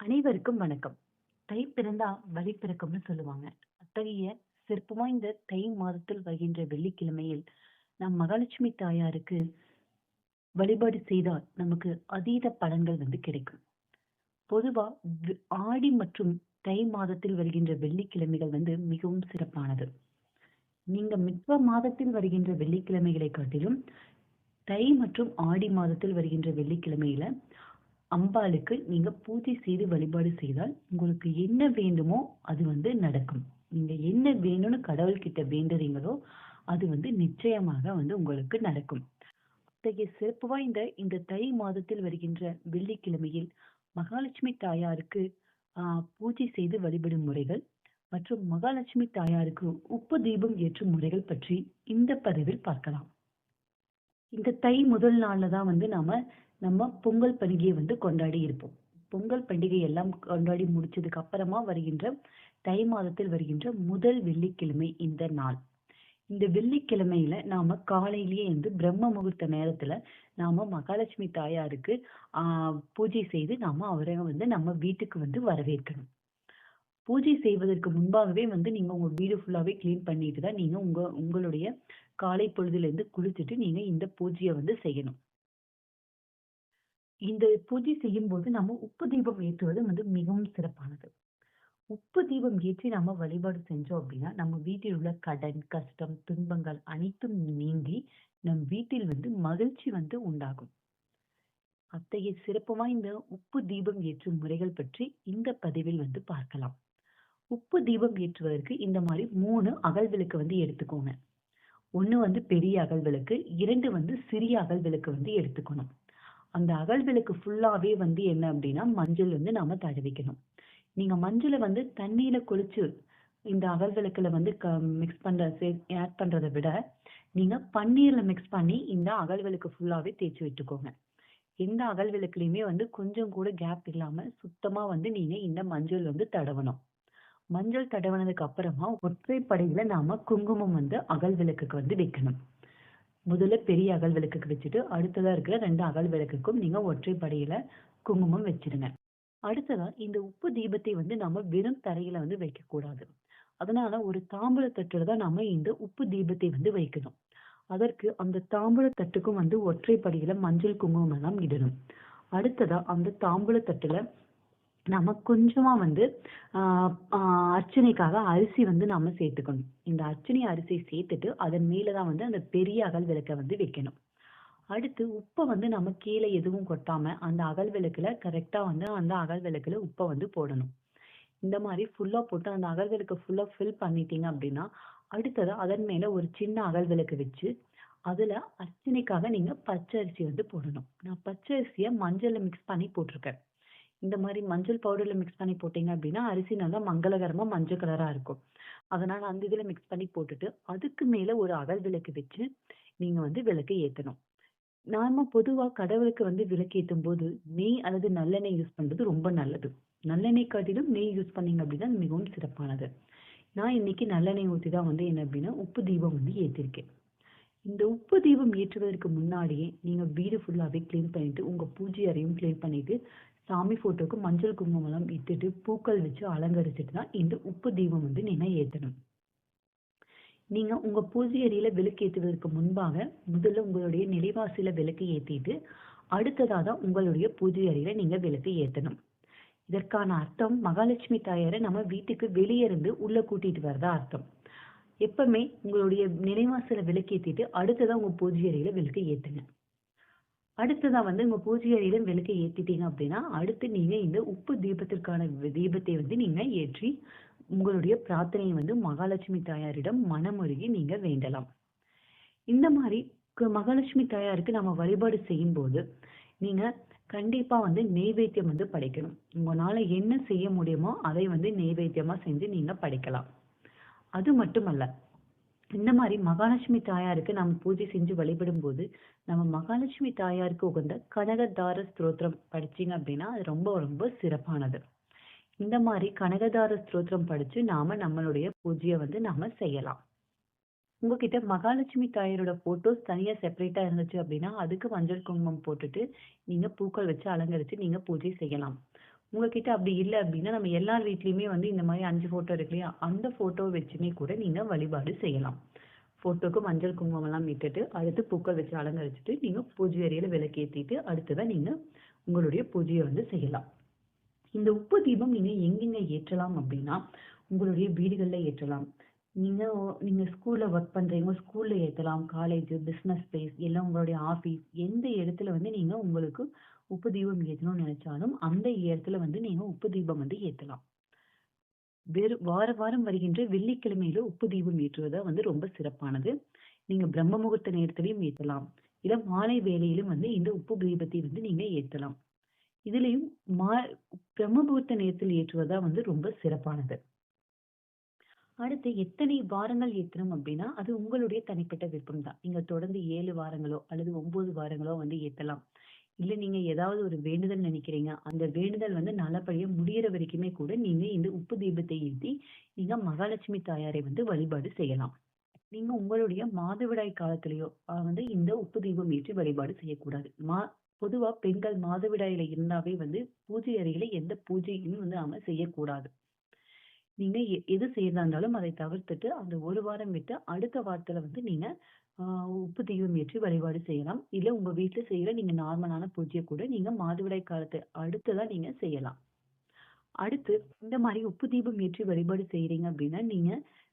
அனைவருக்கும் வணக்கம். தை பிறந்தா வழி பிறக்கும்னு சொல்லுவாங்க. அத்தகைய சிறப்பு வாய்ந்த தை மாதத்தில் வருகின்ற வெள்ளிக்கிழமையில் நம் மகாலட்சுமி தாயாருக்கு வழிபாடு செய்தால் நமக்கு அதீத பலன்கள் வந்து கிடைக்கும். பொதுவா ஆடி மற்றும் தை மாதத்தில் வருகின்ற வெள்ளிக்கிழமைகள் வந்து மிகவும் சிறப்பானது. நீங்க மித்வ மாதத்தில் வருகின்ற வெள்ளிக்கிழமைகளை காட்டிலும் தை மற்றும் ஆடி மாதத்தில் வருகின்ற வெள்ளிக்கிழமையில அம்பாளுக்கு நீங்க பூஜை செய்து வழிபாடு செய்தால் உங்களுக்கு என்ன வேண்டுமோ அது வந்து நடக்கும். நீங்க என்ன வேணும்னு கடவுள்கிட்ட வேண்டுறீங்களோ அது வந்து நிச்சயமாக வந்து உங்களுக்கு நடக்கும். அத்தகைய சிறப்பு வாய்ந்த இந்த தை மாதத்தில் வருகின்ற வெள்ளிக்கிழமையில் மகாலட்சுமி தாயாருக்கு ஆஹ் பூஜை செய்து வழிபடும் முறைகள் மற்றும் மகாலட்சுமி தாயாருக்கு உப்பு தீபம் ஏற்றும் முறைகள் பற்றி இந்த பதிவில் பார்க்கலாம். இந்த தை முதல் நாள்ல தான் வந்து நாம நம்ம பொங்கல் பண்டிகையை வந்து கொண்டாடி இருப்போம். பொங்கல் பண்டிகை எல்லாம் கொண்டாடி முடிச்சதுக்கு அப்புறமா வருகின்ற தை மாதத்தில் வருகின்ற முதல் வெள்ளிக்கிழமை இந்த நாள். இந்த வெள்ளிக்கிழமையில நாம காலையிலேயே வந்து பிரம்ம முகூர்த்த நேரத்துல நாம மகாலட்சுமி தாயாருக்கு ஆஹ் பூஜை செய்து நாம அவரை வந்து நம்ம வீட்டுக்கு வந்து வரவேற்கணும். பூஜை செய்வதற்கு முன்பாகவே வந்து நீங்க உங்க வீடு ஃபுல்லாவே கிளீன் பண்ணிட்டு தான் நீங்க உங்க உங்களுடைய காலை பொழுதுல இருந்து குளிச்சுட்டு நீங்க இந்த பூஜையை வந்து செய்யணும். இந்த பூஜை செய்யும் போது நம்ம உப்பு தீபம் ஏற்றுவது வந்து மிகவும் சிறப்பானது. உப்பு தீபம் ஏற்றி நம்ம வழிபாடு செஞ்சோம் அப்படின்னா நம்ம வீட்டில் உள்ள கடன், கஷ்டம், துன்பங்கள் அனைத்தும் நீங்கி நம் வீட்டில் வந்து மகிழ்ச்சி வந்து உண்டாகும். அத்தகைய சிறப்பு வாய்ந்த உப்பு தீபம் ஏற்றும் முறைகள் பற்றி இந்த பதிவில் வந்து பார்க்கலாம். உப்பு தீபம் ஏற்றுவதற்கு இந்த மாதிரி மூணு அகல் விளக்கு வந்து எடுத்துக்கோங்க. ஒன்று வந்து பெரிய அகல் விளக்கு, இரண்டு வந்து சிறிய அகல் விளக்கு வந்து எடுத்துக்கணும். அந்த அகல் விளக்கு ஃபுல்லாவே வந்து என்ன அப்படின்னா மஞ்சள் வந்து நாம தடவிக்கணும். நீங்க மஞ்சளை வந்து தண்ணியில குளிச்சு இந்த அகல் விளக்குல வந்து மிக்ஸ் பண்ற ஆட் பண்றதை விட நீங்க பன்னீர்ல மிக்ஸ் பண்ணி இந்த அகல் விளக்கு ஃபுல்லாவே தேய்ச்சி விட்டுக்கோங்க. எந்த அகல் விளக்குலயுமே வந்து கொஞ்சம் கூட கேப் இல்லாம சுத்தமா வந்து நீங்க இந்த மஞ்சள் வந்து தடவணும். மஞ்சள் தடவினதுக்கு அப்புறமா ஒற்றைப்படையில நாம குங்குமம் வந்து அகல் விளக்குக்கு வந்து வைக்கணும். முதல்ல பெரிய அகல் விளக்குக்கு வச்சுட்டு அடுத்ததா இருக்கிற ரெண்டு அகல் விளக்குக்கும் நீங்க ஒற்றைப்படையில குங்குமம் வச்சிருங்க. அடுத்ததா இந்த உப்பு தீபத்தை வந்து நம்ம வெறும் தரையில வந்து வைக்க கூடாது. அதனால ஒரு தாம்பூல தட்டில் தான் நாம இந்த உப்பு தீபத்தை வந்து வைக்கணும். அதற்கு அந்த தாம்பூல தட்டுக்கும் வந்து ஒற்றைப்படியில மஞ்சள் குங்குமம் எல்லாம் இடணும். அடுத்ததா அந்த தாம்பூல தட்டுல நம்ம கொஞ்சமா வந்து அர்ச்சனைக்காக அரிசி வந்து நாம சேர்த்துக்கணும். இந்த அர்ச்சனை அரிசி சேர்த்துட்டு அதன் மேலே தான் வந்து அந்த பெரிய அகல் விளக்கை வந்து வைக்கணும். அடுத்து உப்பை வந்து நம்ம கீழே எதுவும் கொட்டாம அந்த அகல் விளக்குல கரெக்டா வந்து அந்த அகல் விளக்குல உப்பை வந்து போடணும். இந்த மாதிரி ஃபுல்லா போட்டு அந்த அகல் விளக்கு ஃபுல்லா ஃபில் பண்ணிட்டீங்க அப்படின்னா அடுத்ததா அதன் மேல ஒரு சின்ன அகல் விளக்கு வச்சு அதுல அர்ச்சனைக்காக நீங்க பச்சை அரிசி வந்து போடணும். நான் பச்சை அரிசியை மஞ்சள்ல மிக்ஸ் பண்ணி போட்டிருக்கேன். இந்த மாதிரி மஞ்சள் பவுடர்ல மிக்ஸ் பண்ணி போட்டீங்க அப்படின்னா அரிசி நல்லா மங்களகரமா மஞ்சள் கலரா இருக்கும். அதனால அந்த இதுல மிக்ஸ் பண்ணி போட்டுட்டு அதுக்கு மேல ஒரு அகல் விளக்கு வச்சு நீங்க வந்து விளக்கு ஏத்தணும். நாம பொதுவா கடவுளுக்கு வந்து விளக்கு ஏத்தும் போது நெய் அல்லது நல்லெண்ணெய் யூஸ் பண்றது ரொம்ப நல்லது. நல்லெண்ணெய் காட்டிலும் நெய் யூஸ் பண்ணீங்க அப்படின்னா மிகவும் சிறப்பானது. நான் இன்னைக்கு நல்லெண்ணெய் ஊத்தி தான் வந்து என்ன அப்படின்னா உப்பு தீபம் வந்து ஏத்திருக்கேன். இந்த உப்பு தீபம் ஏற்றுவதற்கு முன்னாடியே நீங்க வீடு ஃபுல்லாவே கிளீன் பண்ணிட்டு உங்க பூஜை அறையும் கிளீன் பண்ணிட்டு சாமி ஃபோட்டோக்கு மஞ்சள் குங்குமம் இட்டுட்டு பூக்கள் வச்சு அலங்கரிச்சுட்டு தான் இந்த உப்பு தீபம் வந்து நீங்கள் ஏற்றணும் நீங்க உங்க பூஜை அறையில விளக்கு ஏற்றுவதற்கு முன்பாக முதல்ல உங்களுடைய நிலைவாசல்ல விளக்கு ஏற்றிட்டு அடுத்ததாக தான் உங்களுடைய பூஜை அறையில நீங்க விளக்கு ஏற்றணும் இதற்கான அர்த்தம் மகாலட்சுமி தாயாரை நம்ம வீட்டுக்கு வெளியே இருந்து உள்ள கூட்டிட்டு வரதா அர்த்தம். எப்பவுமே உங்களுடைய நினைவாசலை விளக்கு ஏத்திட்டு அடுத்ததா உங்க பூஜை அறையில விளக்கு ஏற்றுங்க அடுத்ததா வந்து உங்க பூஜை அறையில விளக்கு ஏத்திட்டீங்க அப்படின்னா அடுத்து நீங்க இந்த உப்பு தீபத்திற்கான தீபத்தை வந்து நீங்க ஏற்றி உங்களுடைய பிரார்த்தனையை வந்து மகாலட்சுமி தாயாரிடம் மனமுருகி நீங்க வேண்டலாம். இந்த மாதிரி மகாலட்சுமி தாயாருக்கு நம்ம வழிபாடு செய்யும் போது நீங்க கண்டிப்பா வந்து நெய்வேத்தியம் வந்து படைக்கணும். உங்களால என்ன செய்ய முடியுமோ அதை வந்து நெய்வேத்தியமா செஞ்சு நீங்க படைக்கலாம். அது மட்டுமல்ல இந்த மாதிரி மகாலட்சுமி தாயாருக்கு நாம் பூஜை செஞ்சு வழிபடும் போது நம்ம மகாலட்சுமி தாயாருக்கு உகந்த கனகதார ஸ்தோத்திரம் படிச்சீங்க அப்படின்னா அது ரொம்ப ரொம்ப சிறப்பானது. இந்த மாதிரி கனகதார ஸ்தோத்திரம் படிச்சு நாம நம்மளுடைய பூஜையை வந்து நாம செய்யலாம். உங்ககிட்ட மகாலட்சுமி தாயாரோட போட்டோஸ் தனியா செப்பரேட்டா இருந்துச்சு அப்படின்னா அதுக்கு மஞ்சள் குங்குமம் போட்டுட்டு நீங்க பூக்கள் வச்சு அலங்கரிச்சு நீங்க பூஜை செய்யலாம் உங்ககிட்ட அப்படி இல்லை அப்படின்னா, நம்ம எல்லார் வீட்லேயுமே வந்து இந்த மாதிரி அஞ்சு ஃபோட்டோ இருக்கு இல்லையா? அந்த ஃபோட்டோ வச்சுமே கூட நீங்க வழிபாடு செய்யலாம். ஃபோட்டோக்கு மஞ்சள், குங்குமம்லாம் விட்டுட்டு அடுத்து பூக்கள் வச்சு அலங்கரிச்சுட்டு, நீங்க பூஜை அறையில விளக்கேத்திட்டு, அடுத்ததா நீங்க உங்களுடைய பூஜையை வந்து செய்யலாம். இந்த உப்பு தீபம் நீங்க எங்கெங்க ஏற்றலாம் அப்படின்னா, உங்களுடைய வீடுகள்ல ஏற்றலாம். நீங்க நீங்க ஸ்கூல்ல ஒர்க் பண்ணுறீங்க ஸ்கூல்ல ஏற்றலாம் காலேஜ், பிஸ்னஸ் பிளேஸ் இல்லை உங்களுடைய ஆஃபீஸ் எந்த இடத்துல வந்து நீங்க உங்களுக்கு உப்பு தீபம் ஏற்றணும்னு நினைச்சாலும், அந்த இடத்துல வந்து நீங்க உப்பு தீபம் வந்து ஏத்தலாம். வெறும் வார வாரம் வருகின்ற வெள்ளிக்கிழமையில உப்பு தீபம் ஏற்றுவதா வந்து ரொம்ப சிறப்பானது. நீங்க பிரம்ம முகூர்த்த நேரத்திலையும் ஏற்றலாம் இல்ல மாலை வேளையிலும் வந்து இந்த உப்பு தீபத்தை வந்து நீங்க ஏற்றலாம் இதுலயும் மா பிரம்ம முகூர்த்த நேரத்தில் ஏற்றுவதா வந்து ரொம்ப சிறப்பானது. அடுத்து எத்தனை வாரங்கள் ஏற்றணும் அப்படின்னா, அது உங்களுடைய தனிப்பட்ட விருப்பம் தான். நீங்க தொடர்ந்து ஏழு வாரங்களோ அல்லது ஒன்பது வாரங்களோ வந்து ஏற்றலாம் இல்ல நீங்க ஏதாவது ஒரு வேண்டுதல் நினைக்கிறீங்க. அந்த வேண்டுதல் வந்து நல்லபடியா முடியற வரைக்குமே கூட நீங்க இந்த உப்பு தீபத்தை ஏற்றி நீங்க மகாலட்சுமி தாயாரை வந்து வழிபாடு செய்யலாம். நீங்க உங்களுடைய மாதவிடாய் காலத்திலேயோ வந்து இந்த உப்பு தீபம் ஏற்றி வழிபாடு செய்யக்கூடாது. மா பொதுவா பெண்கள் மாதவிடாயில இருந்தாவே வந்து பூஜை அறையில எந்த பூஜையும் வந்து அவங்க செய்யக்கூடாது. நீங்க எ எது செய்யறதா இருந்தாலும் அதை தவிர்த்துட்டு, அந்த ஒரு வாரம் விட்டு அடுத்த வாரத்துல வந்து நீங்க உப்பு தீபம் ஏற்றி வழிபாடு செய்யலாம். இல்ல உங்க வீட்டுல செய்யற நீங்க நார்மலான பூஜையை கூட நீங்க மாதவிடாய் காலத்தை அடுத்துதான் நீங்க செய்யலாம். அடுத்து இந்த மாதிரி உப்பு தீபம் ஏற்றி வழிபாடு செய்யறீங்க அப்படின்னா, நீங்க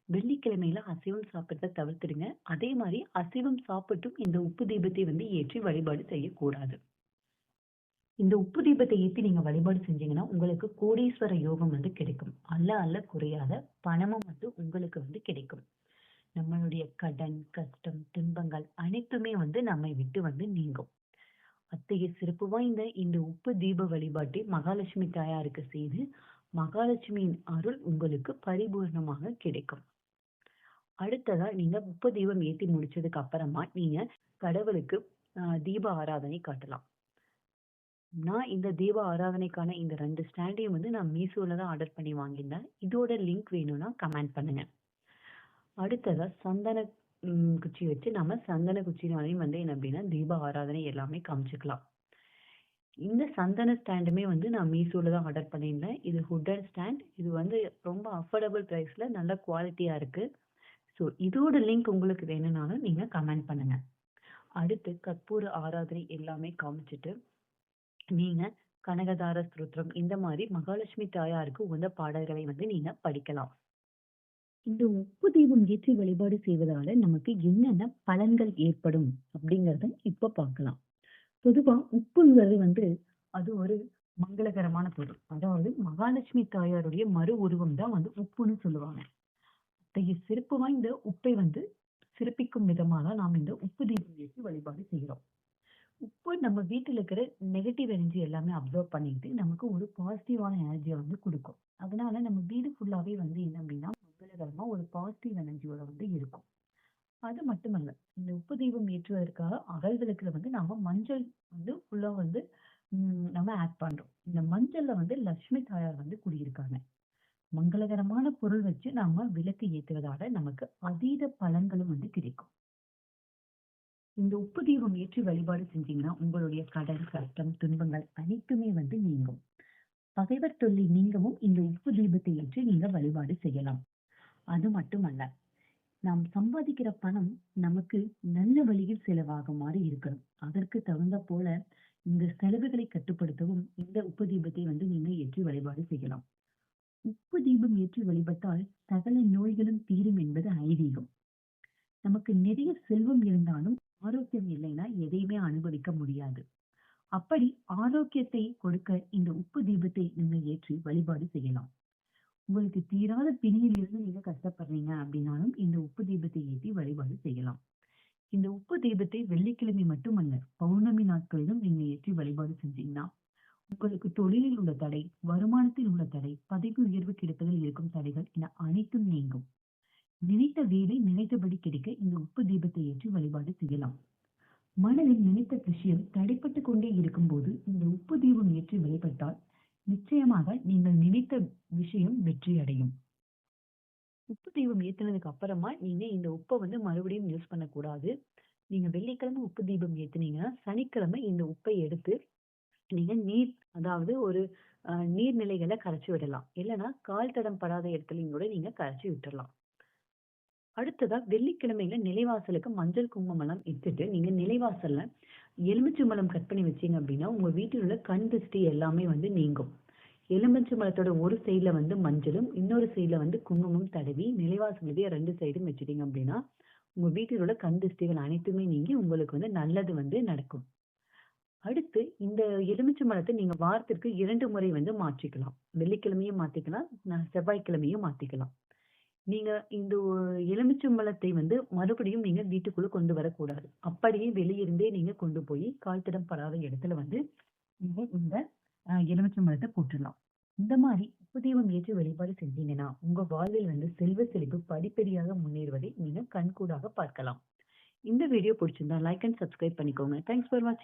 வெள்ளிக்கிழமையில அசைவம் சாப்பிட்றத தவிர்த்துடுங்க. அதே மாதிரி அசைவம் சாப்பிட்டும் இந்த உப்பு தீபத்தை வந்து ஏற்றி வழிபாடு செய்யக்கூடாது. இந்த உப்பு தீபத்தை ஏற்றி நீங்க வழிபாடு செஞ்சீங்கன்னா, உங்களுக்கு கோடீஸ்வர யோகம் வந்து கிடைக்கும். அல்ல அள்ள குறையாத பணமும் வந்து உங்களுக்கு வந்து கிடைக்கும். நம்மளுடைய கடன், கஷ்டம், துன்பங்கள் அனைத்துமே வந்து நம்மை விட்டு வந்து நீங்கும். அத்தகைய சிறப்பு வாய்ந்த இந்த உப்பு தீப வழிபாட்டை மகாலட்சுமி தாயாருக்கு செய்து, மகாலட்சுமியின் அருள் உங்களுக்கு பரிபூரணமாக கிடைக்கும். அடுத்ததா நீங்க உப்பு தீபம் ஏத்தி முடிச்சதுக்கு அப்புறமா, நீங்க கடவுளுக்கு தீப ஆராதனை காட்டலாம். நான் இந்த தீப ஆராதனைக்கான இந்த ரெண்டு ஸ்டாண்டையும் வந்து நான் மீசோல தான் ஆர்டர் பண்ணி வாங்கியிருந்தேன். இதோட லிங்க் வேணும்னா கமெண்ட் பண்ணுங்க. அடுத்ததா சந்தன ம் குச்சி வச்சு நம்ம சந்தன குச்சினாலையும் வந்து என்ன அப்படின்னா, தீப ஆராதனை எல்லாமே காமிச்சுக்கலாம். இந்த சந்தன ஸ்டாண்டுமே வந்து நான் மீஷோல தான் ஆர்டர் பண்ணியிருந்தேன். இது ஹுட்டன் ஸ்டாண்ட். இது வந்து ரொம்ப அஃபோர்டபுள் ப்ரைஸ்ல நல்ல குவாலிட்டியா இருக்கு. ஸோ இதோட லிங்க் உங்களுக்கு வேணும்னாலும் நீங்க கமெண்ட் பண்ணுங்க. அடுத்து கற்பூர ஆராதனை எல்லாமே காமிச்சிட்டு நீங்க கனகதார ஸ்தோத்திரம் இந்த மாதிரி மகாலட்சுமி தாயாருக்கு உகந்த பாடல்களை வந்து நீங்க படிக்கலாம். இந்த உப்பு தீபம் ஏற்றி வழிபாடு செய்வதால நமக்கு என்னென்ன பலன்கள் ஏற்படும் அப்படிங்கிறத இப்ப பார்க்கலாம். பொதுவா உப்புங்கிறது வந்து அது ஒரு மங்களகரமான பொருள். அதாவது மகாலட்சுமி தாயாருடைய மறு உருவம் தான் வந்து உப்புன்னு சொல்லுவாங்க. அத்தகைய சிறப்பு வாய்ந்த உப்பை வந்து சிறப்பிக்கும் விதமாக நாம் இந்த உப்பு தீபம் ஏற்றி வழிபாடு செய்கிறோம். உப்பு நம்ம வீட்டில் இருக்கிற நெகட்டிவ் எனர்ஜி எல்லாமே அப்சர்வ் பண்ணிக்கிட்டு நமக்கு ஒரு பாசிட்டிவான எனர்ஜியை வந்து கொடுக்கும் அதனால நம்ம வீடு ஃபுல்லாகவே வந்து என்ன அப்படின்னா, மங்களகரமாக ஒரு பாசிட்டிவ் எனர்ஜியோட வந்து இருக்கும். அது மட்டுமல்ல, இந்த உப்பு தீபம் ஏற்றுவதற்காக அகல் விளக்கில் வந்து நம்ம மஞ்சள் வந்து ஃபுல்லாக வந்து நம்ம ஆட் பண்ணுறோம் இந்த மஞ்சளில் வந்து லக்ஷ்மி தாயார் வந்து குடியிருக்காங்க. மங்களகரமான பொருள் வச்சு நாம விளக்கு ஏற்றுவதால நமக்கு அதீத பலன்களும் வந்து கிடைக்கும். இந்த உப்பு தீபம் ஏற்றி வழிபாடு செஞ்சீங்கன்னா, உங்களுடைய கடன், கஷ்டம், துன்பங்கள் அனைத்துமே வந்து நீங்கும். பகைவர் தொல்லை நீங்கவும் இந்த உப்பு தீபத்தை ஏற்றி நீங்க வழிபாடு செய்யலாம். அது மட்டுமல்ல, நாம் சம்பாதிக்கிற பணம் நமக்கு நல்ல வழியில் செலவாகுமாறு இருக்கணும். அதற்கு தகுந்த போல இந்த செலவுகளை கட்டுப்படுத்தவும் இந்த உப்பு தீபத்தை வந்து நீங்க ஏற்றி வழிபாடு செய்யலாம். உப்பு தீபம் ஏற்றி வழிபட்டால் சகல நோய்களும் தீரும் என்பது ஐதீகம். நமக்கு நிறைய செல்வம் இருந்தாலும் ஆரோக்கியம் இல்லைன்னா எதையுமே அனுபவிக்க முடியாது. அப்படி ஆரோக்கியத்தை கொடுக்க இந்த உப்பு தீபத்தை நீங்க ஏற்றி வழிபாடு செய்யலாம். உங்களுக்கு தீராத பிணியில் இருந்து நீங்க கஷ்டப்படுறீங்க அப்படின்னாலும் இந்த உப்பு தீபத்தை ஏற்றி வழிபாடு செய்யலாம். இந்த உப்பு தீபத்தை வெள்ளிக்கிழமை மட்டுமல்ல, பௌர்ணமி நாட்களிலும் நீங்க ஏற்றி வழிபாடு செஞ்சீங்கன்னா, உங்களுக்கு தொழிலில் உள்ள தடை, வருமானத்தில் உள்ள தடை, பதவி உயர்வு கிடைப்பதில் இருக்கும் தடைகள் என அனைத்தும் நீங்கும். நினைத்த வேலை நினைத்தபடி கிடைக்க இந்த உப்பு தீபத்தை ஏற்றி வழிபாடு செய்யலாம். மனதில் நினைத்த விஷயம் தடைப்பட்டு கொண்டே இருக்கும்போது இந்த உப்பு தீபம் ஏற்றி வழிபட்டால் நிச்சயமாக நீங்கள் நினைத்த விஷயம் வெற்றி அடையும். உப்பு தீபம் ஏத்தினதுக்கு அப்புறமா நீங்க இந்த உப்பை வந்து மறுபடியும் யூஸ் பண்ணக்கூடாது. நீங்க வெள்ளிக்கிழமை உப்பு தீபம் ஏத்துனீங்கன்னா, சனிக்கிழமை இந்த உப்பை எடுத்து நீங்க நீர் அதாவது ஒரு நீர்நிலைகளை கரைச்சி விடலாம். இல்லைன்னா கால் தடம் படாத இடத்துலையும் கூட நீங்க கரைச்சி விட்டுடலாம் அடுத்ததா வெள்ளிக்கிழமையில நிலைவாசலுக்கு மஞ்சள், குங்குமம்லாம் இட்டுட்டு, நீங்க நிலைவாசல்ல எலுமிச்சம்பழம் கட் பண்ணி வச்சீங்க அப்படின்னா உங்க வீட்டில் உள்ள கண் திருஷ்டி எல்லாமே வந்து நீங்கும். எலுமிச்சம்பழத்தோட ஒரு சைடுல வந்து மஞ்சளும், இன்னொரு சைடுல வந்து குங்குமம் தடவி, நிலைவாசலுடைய ரெண்டு சைடும் வச்சுட்டீங்க அப்படின்னா உங்க வீட்டில் உள்ள கண் திருஷ்டிகள் அனைத்துமே நீங்கி, உங்களுக்கு வந்து நல்லது வந்து நடக்கும். அடுத்து இந்த எலுமிச்சம்பழத்த நீங்க வாரத்திற்கு இரண்டு முறை வந்து மாற்றிக்கலாம். வெள்ளிக்கிழமையும் மாத்திக்கலாம், செவ்வாய்க்கிழமையும் மாத்திக்கலாம். நீங்க இந்த எலுமிச்சம்பழத்தை வந்து மறுபடியும் நீங்க வீட்டுக்குள்ள கொண்டு வரக்கூடாது. அப்படியே வெளியிருந்தே நீங்க கொண்டு போய் கால் தடம் படாத இடத்துல வந்து, நீங்க இந்த எலுமிச்சம்பழத்தை போட்டுடலாம் இந்த மாதிரி உப்பு ஏற்று வழிபாடு செஞ்சீங்கன்னா, உங்க வாழ்வில் வந்து செல்வ செழிப்பு படிப்படியாக முன்னேறுவதை நீங்க கண்கூடாக பார்க்கலாம். இந்த வீடியோ பிடிச்சிருந்தா லைக் அண்ட் சப்ஸ்கிரைப் பண்ணிக்கோங்க. தேங்க்ஸ் ஃபார் வாட்சிங்.